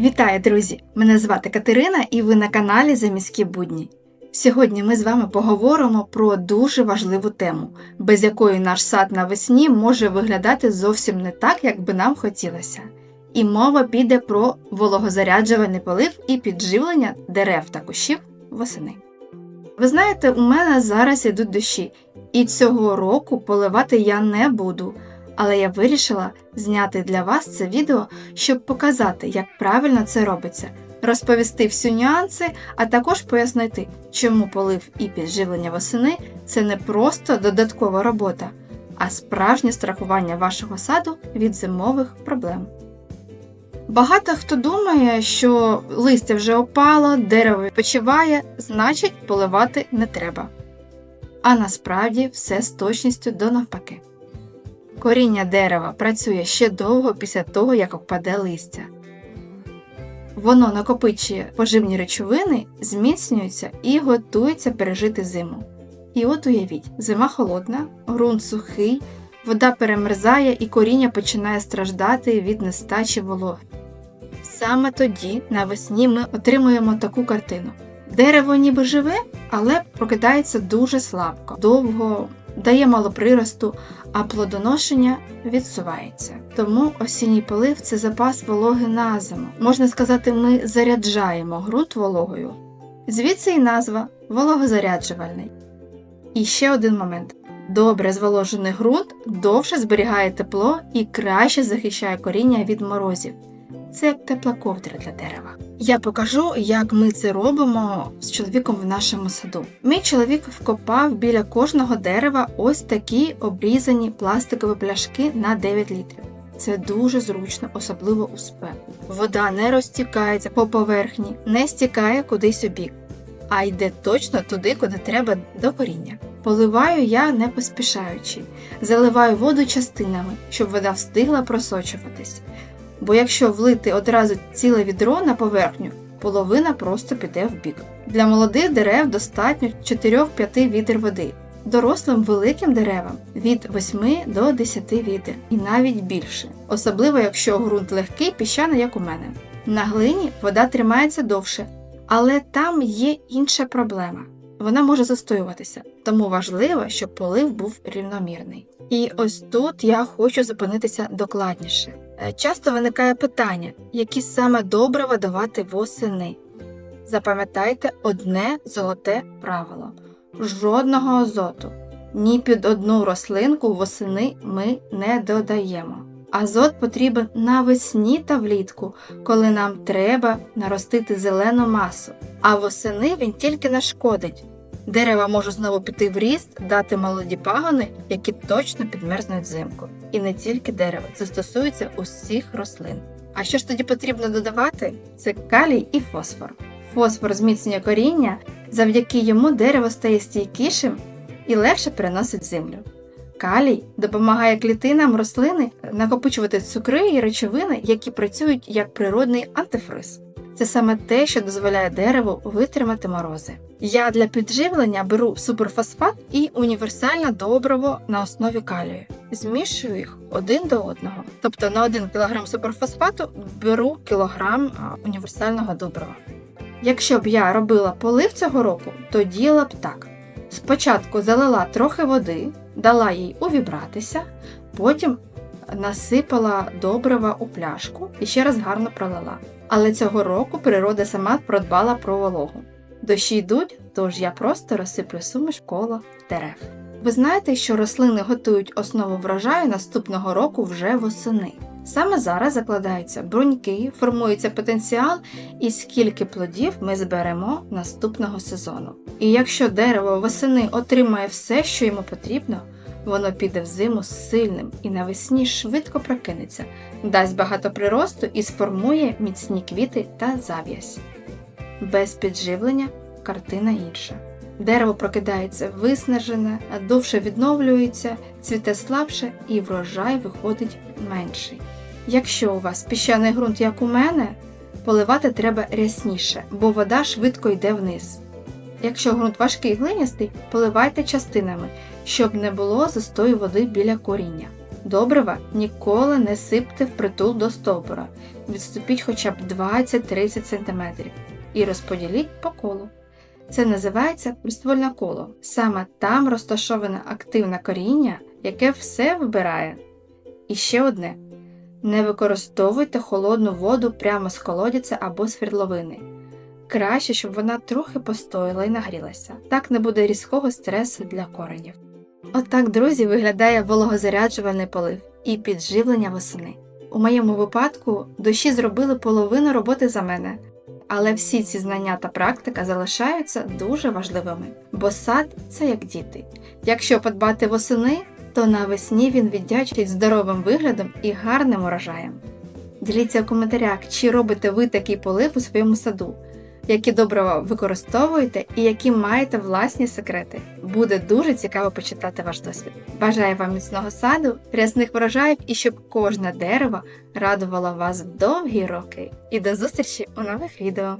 Вітаю, друзі! Мене звати Катерина і ви на каналі Заміські будні. Сьогодні ми з вами поговоримо про дуже важливу тему, без якої наш сад навесні може виглядати зовсім не так, як би нам хотілося. І мова піде про вологозаряджувальний полив і підживлення дерев та кущів восени. Ви знаєте, у мене зараз ідуть дощі, і цього року поливати я не буду, але я вирішила зняти для вас це відео, щоб показати, як правильно це робиться, розповісти всі нюанси, а також пояснити, чому полив і підживлення восени це не просто додаткова робота, а справжнє страхування вашого саду від зимових проблем. Багато хто думає, що листя вже опало, дерево відпочиває, значить поливати не треба. А насправді все з точністю до навпаки. Коріння дерева працює ще довго після того, як опаде листя. Воно накопичує поживні речовини, зміцнюється і готується пережити зиму. І от уявіть, зима холодна, ґрунт сухий, вода перемерзає і коріння починає страждати від нестачі вологи. Саме тоді навесні ми отримуємо таку картину. Дерево ніби живе, але прокидається дуже слабко, довго дає мало приросту, а плодоношення відсувається. Тому осінній полив це запас вологи на зиму. Можна сказати, ми заряджаємо ґрунт вологою. Звідси і назва вологозаряджувальний. І ще один момент. Добре зволожений ґрунт довше зберігає тепло і краще захищає коріння від морозів. Це як тепла ковдра для дерева. Я покажу, як ми це робимо з чоловіком в нашому саду. Мій чоловік вкопав біля кожного дерева ось такі обрізані пластикові пляшки на 9 літрів. Це дуже зручно, особливо у спеку. Вода не розтікається по поверхні, не стікає кудись у бік, а йде точно туди, куди треба до коріння. Поливаю я не поспішаючи, заливаю воду частинами, щоб вода встигла просочуватись бо якщо влити одразу ціле відро на поверхню, половина просто піде в бік. Для молодих дерев достатньо 4-5 відер води, дорослим великим деревам від 8 до 10 відер і навіть більше, особливо якщо ґрунт легкий, піщаний, як у мене. На глині вода тримається довше, але там є інша проблема. Вона може застоюватися, тому важливо, щоб полив був рівномірний. І ось тут я хочу зупинитися докладніше. Е, часто виникає питання, які саме добре давати восени. Запам'ятайте одне золоте правило: жодного азоту. Ні під одну рослинку восени ми не додаємо. Азот потрібен навесні та влітку, коли нам треба наростити зелену масу, а восени він тільки нашкодить, Дерева може знову піти в ріст, дати молоді пагони, які точно підмерзнуть взимку. І не тільки дерева, це стосується усіх рослин. А що ж тоді потрібно додавати? Це калій і фосфор. Фосфор зміцнює коріння, завдяки йому дерево стає стійкішим і легше переносить землю. Калій допомагає клітинам рослини накопичувати цукри і речовини, які працюють як природний антифриз. Це саме те, що дозволяє дереву витримати морози. Я для підживлення беру суперфосфат і універсальне добриво на основі калію. Змішую їх один до одного. Тобто на 1 кг суперфосфату беру кілограм універсального добрива. Якщо б я робила полив цього року, то діяла б так. Спочатку залила трохи води, дала їй увібратися, потім насипала добрива у пляшку і ще раз гарно пролила. Але цього року природа сама продбала про вологу. Дощі йдуть, тож я просто розсиплю суміш коло дерев. Ви знаєте, що рослини готують основу врожаю наступного року вже восени. Саме зараз закладаються бруньки, формується потенціал і скільки плодів ми зберемо наступного сезону. І якщо дерево восени отримає все, що йому потрібно, воно піде в зиму сильним і навесні швидко прокинеться, дасть багато приросту і сформує міцні квіти та зав'язь. Без підживлення картина інша. Дерево прокидається виснажене, довше відновлюється, цвіте слабше і врожай виходить менший. Якщо у вас піщаний ґрунт, як у мене, поливати треба рясніше, бо вода швидко йде вниз. Якщо ґрунт важкий глиністий, поливайте частинами, щоб не було застою води біля коріння. Добрива ніколи не сипте впритул до стовбура. Відступіть хоча б 20-30 см і розподіліть по колу. Це називається приствольне коло. Саме там розташоване активне коріння, яке все вбирає. І ще одне: не використовуйте холодну воду прямо з колодязя або свердловини. Краще, щоб вона трохи постояла і нагрілася. Так не буде різкого стресу для коренів. Отак, друзі, виглядає вологозаряджувальний полив і підживлення восени. У моєму випадку дощі зробили половину роботи за мене, але всі ці знання та практика залишаються дуже важливими, бо сад це як діти. Якщо подбати восени, то навесні він віддячить здоровим виглядом і гарним урожаєм. Діліться в коментарях, чи робите ви такий полив у своєму саду, які добрива використовуєте і які маєте власні секрети. Буде дуже цікаво почитати ваш досвід. Бажаю вам міцного саду, рясних врожаїв і щоб кожне дерево радувало вас довгі роки. І до зустрічі у нових відео!